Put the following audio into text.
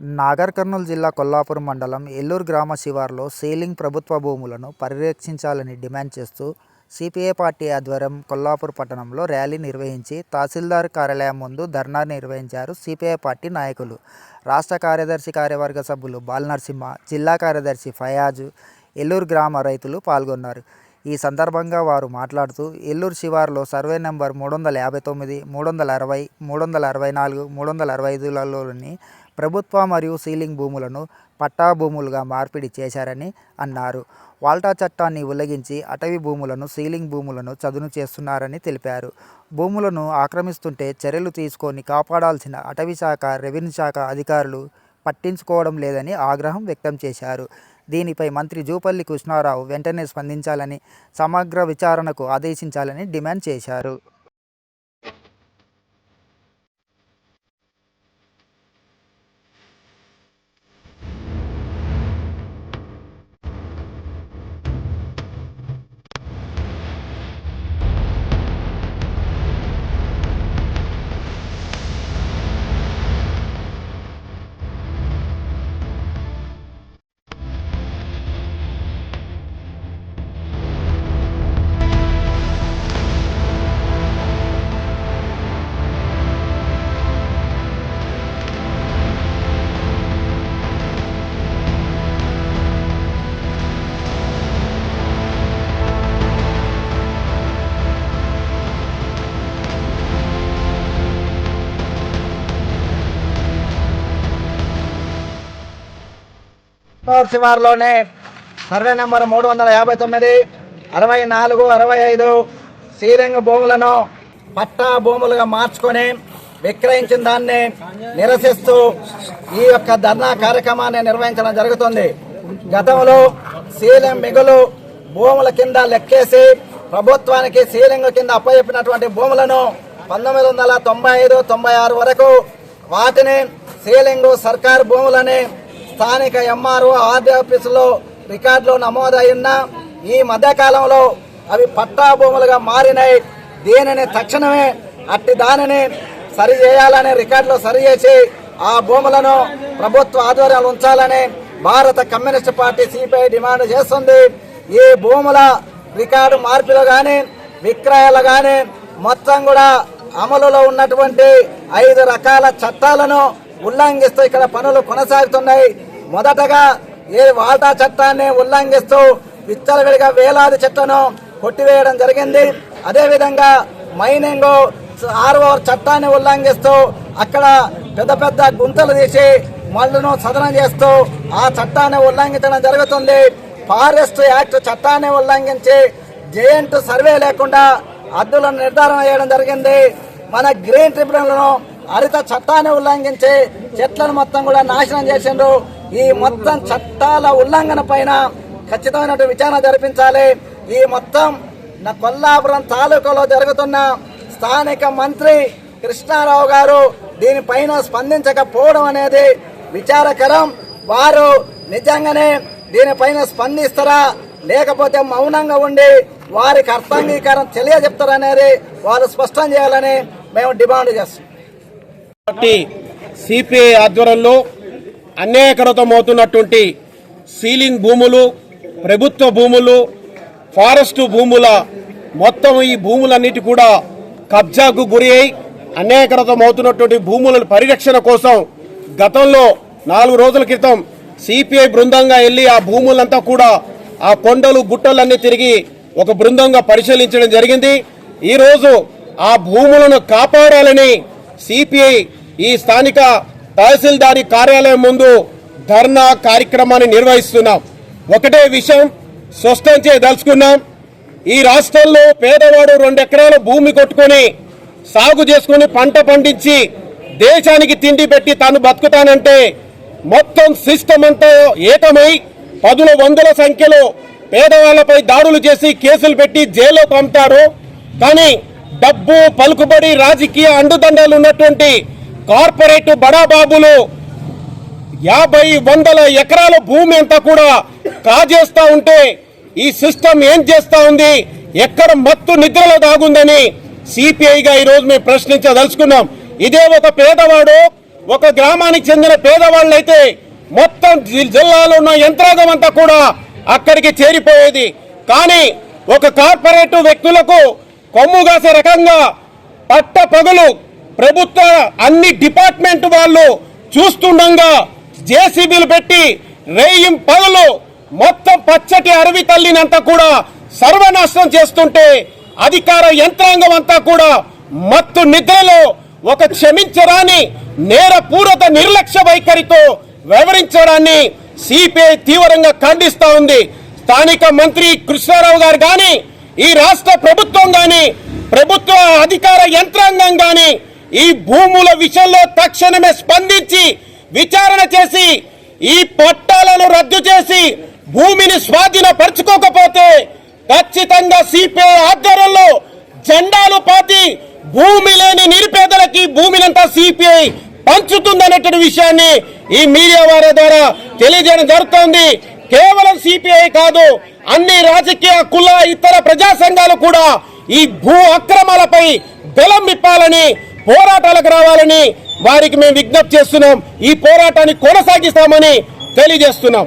నాగర్ కర్నూలు జిల్లా కొల్లాపురం మండలం ఎల్లూరు గ్రామ శివారులో సీలింగ్ ప్రభుత్వ భూములను పరిరక్షించాలని డిమాండ్ చేస్తూ సిపిఐ పార్టీ ఆధ్వర్యం కొల్లాపూర్ పట్టణంలో ర్యాలీ నిర్వహించి తహసీల్దార్ కార్యాలయం ముందు ధర్నా నిర్వహించారు సిపిఐ పార్టీ నాయకులు. రాష్ట్ర కార్యదర్శి కార్యవర్గ సభ్యులు బాలనరసింహ జిల్లా కార్యదర్శి ఫయాజు ఎల్లూరు గ్రామ రైతులు పాల్గొన్నారు. ఈ సందర్భంగా వారు మాట్లాడుతూ ఎల్లూరు శివారులో సర్వే నెంబర్ మూడు వందల యాభై తొమ్మిది మూడు వందల అరవై మూడు వందల అరవై నాలుగు మూడు వందల అరవై ఐదులలోని ప్రభుత్వ మరియు సీలింగ్ భూములను పట్టా భూములుగా మార్పిడి చేశారని అన్నారు. వాల్టా చట్టాన్ని ఉల్లంఘించి అటవీ భూములను సీలింగ్ భూములను చదును చేస్తున్నారని తెలిపారు. భూములను ఆక్రమిస్తుంటే చర్యలు తీసుకొని కాపాడాల్సిన అటవీ శాఖ రెవెన్యూ శాఖ అధికారులు పట్టించుకోవడం లేదని ఆగ్రహం వ్యక్తం చేశారు. దీనిపై మంత్రి జూపల్లి కృష్ణారావు వెంటనే స్పందించాలని సమగ్ర విచారణకు ఆదేశించాలని డిమాండ్ చేశారు. శివార్లోనే సర్వే నెంబర్ మూడు వందల యాభై తొమ్మిది అరవై నాలుగు అరవై ఐదు. సీలింగ్ భూములను పట్టా భూములుగా మార్చుకొని విక్రయించిన దాన్ని నిరసిస్తూ ఈ యొక్క ధర్నా కార్యక్రమాన్ని నిర్వహించడం జరుగుతుంది. గతంలో సీలింగ్ మిగులు భూముల కింద లెక్కేసి ప్రభుత్వానికి సీలింగ్ కింద అప్పచెప్పినటువంటి భూములను పంతొమ్మిది వందల తొంభై ఐదు తొంభై ఆరు వరకు వాటిని సీలింగ్ సర్కారు భూములని స్థానిక ఎంఆర్ఓ ఆర్డీ ఆఫీసులో రికార్డులో నమోదైన ఈ మధ్యకాలంలో అవి పట్టా భూములుగా మారినాయి. దీనిని తక్షణమే అట్టి దానిని సరి చేయాలని రికార్డులో సరి చేసి ఆ భూములను ప్రభుత్వ ఆధ్వర్యాలు ఉంచాలని భారత కమ్యూనిస్ట్ పార్టీ సిపిఐ డిమాండ్ చేస్తుంది. ఈ భూముల రికార్డు మార్పులు కానీ విక్రయాలు కానీ మొత్తం కూడా అమలులో ఉన్నటువంటి ఐదు రకాల చట్టాలను ఉల్లంఘిస్తూ ఇక్కడ పనులు కొనసాగుతున్నాయి. మొదటగా ఏ వాటా చట్టాన్ని ఉల్లంఘిస్తూ విచ్చలవిడిగా వేలాది చెట్లను కొట్టివేయడం జరిగింది. అదేవిధంగా మైనింగ్ ఆర్ఓ చట్టాన్ని ఉల్లంఘిస్తూ అక్కడ పెద్ద పెద్ద గుంతలు తీసి మళ్ళును సదనం చేస్తూ ఆ చట్టాన్ని ఉల్లంఘించడం జరుగుతుంది. ఫారెస్ట్ యాక్ట్ చట్టాన్ని ఉల్లంఘించి జేఎంట్ సర్వే లేకుండా అద్దులను నిర్ధారణ చేయడం జరిగింది. మన గ్రీన్ ట్రిబ్యునల్ను హరిత చట్టాన్ని ఉల్లంఘించి చెట్లను మొత్తం కూడా నాశనం చేసిండ్రు. ఈ మొత్తం చట్టాల ఉల్లంఘన పైన ఖచ్చితమైన విచారణ జరిపించాలి. ఈ మొత్తం నా కొల్లాపురం తాలూకాలో జరుగుతున్న స్థానిక మంత్రి కృష్ణారావు గారు దీనిపైన స్పందించకపోవడం అనేది విచారకరం. వారు నిజంగానే దీనిపైన స్పందిస్తారా? లేకపోతే మౌనంగా ఉండి వారికి అర్థాంగీకారం తెలియజెప్తారనేది వారు స్పష్టం చేయాలని మేము డిమాండ్ చేస్తున్నాం. పార్టీ సిపిఐ ఆధ్వర్యంలో అన్యాయకరతమవుతున్నటువంటి సీలింగ్ భూములు ప్రభుత్వ భూములు ఫారెస్ట్ భూముల మొత్తం ఈ భూములన్నిటి కూడా కబ్జాకు గురి అయి అన్యాయకరతమవుతున్నటువంటి భూముల పరిరక్షణ కోసం గతంలో నాలుగు రోజుల క్రితం సిపిఐ బృందంగా వెళ్ళి ఆ భూములంతా కూడా ఆ కొండలు గుట్టలన్నీ తిరిగి ఒక బృందంగా పరిశీలించడం జరిగింది. ఈరోజు ఆ భూములను కాపాడాలని సిపిఐ ఈ స్థానిక తహసీల్దారి కార్యాలయం ముందు ధర్నా కార్యక్రమాన్ని నిర్వహిస్తున్నాం. ఒకటే విషయం స్పష్టం చేయదలుచుకున్నాం ఈ రాష్ట్రంలో పేదవాడు రెండు ఎకరాల భూమి కొట్టుకొని సాగు చేసుకుని పంట పండించి దేశానికి తిండి పెట్టి తాను బతుకుతానంటే మొత్తం సిస్టమ్ అంతా ఏకమై పదుల వందల సంఖ్యలో పేదవాళ్ళపై దాడులు చేసి కేసులు పెట్టి జైల్లో పంపుతారు. కానీ డబ్బు పలుకుబడి రాజకీయ అండుదండలు ఉన్నటువంటి కార్పొరేట్ బడాబాబులు యాభై వందల ఎకరాల భూమి అంతా కూడా కాజేస్తా ఉంటే ఈ సిస్టమ్ ఏం చేస్తా ఉంది? ఎక్కడ మత్తు నిద్రలో దాగుందని సిపిఐగా ఈ రోజు మేము ప్రశ్నించదలుచుకున్నాం. ఇదే ఒక పేదవాడు ఒక గ్రామానికి చెందిన పేదవాళ్ళు అయితే మొత్తం జి- జిల్లాలో ఉన్న యంత్రాంగం అంతా కూడా అక్కడికి చేరిపోయేది. కానీ ఒక కార్పొరేట్ వ్యక్తులకు కొమ్ము కాసే రకంగా పట్ట పగులు ప్రభుత్వ అన్ని డిపార్ట్మెంట్ వాళ్ళు చూస్తుండగా జేసీబీలు పెట్టి రేయిం పగలు మొత్తం పచ్చటి అరవి తల్లినంతా కూడా సర్వనాశనం చేస్తుంటే అధికార యంత్రాంగం అంతా కూడా మత్తు నిద్రలో ఒక క్షమించరాని నేర పూరత నిర్లక్ష్య వైఖరితో వివరించడాన్ని సిపిఐ తీవ్రంగా ఖండిస్తా ఉంది. స్థానిక మంత్రి కృష్ణారావు గారు కానీ ఈ రాష్ట్ర ప్రభుత్వం కానీ ప్రభుత్వ అధికార యంత్రాంగం కానీ ఈ భూముల విషయంలో తక్షణమే స్పందించి విచారణ చేసి ఈ పట్టాలను రద్దు చేసి భూమిని స్వాధీనపరచుకోకపోతే ఖచ్చితంగా సిపిఐ ఆధ్వర్యంలో జెండాలు పాతి భూమి లేని నిరుపేదలకి భూమినంతా సిపిఐ పంచుతుందనేటువంటి విషయాన్ని ఈ మీడియా వారి ద్వారా తెలియజేయడం జరుగుతోంది. కేవలం సిపిఐ కాదు అన్ని రాజకీయ కుల ఇతర ప్రజా సంఘాలు కూడా ఈ భూ అక్రమాలపై బలం విప్పాలని పోరాటాలకు రావాలని వారికి మేము విజ్ఞప్తి చేస్తున్నాం. ఈ పోరాటాన్ని కొనసాగిస్తామని తెలియజేస్తున్నాం.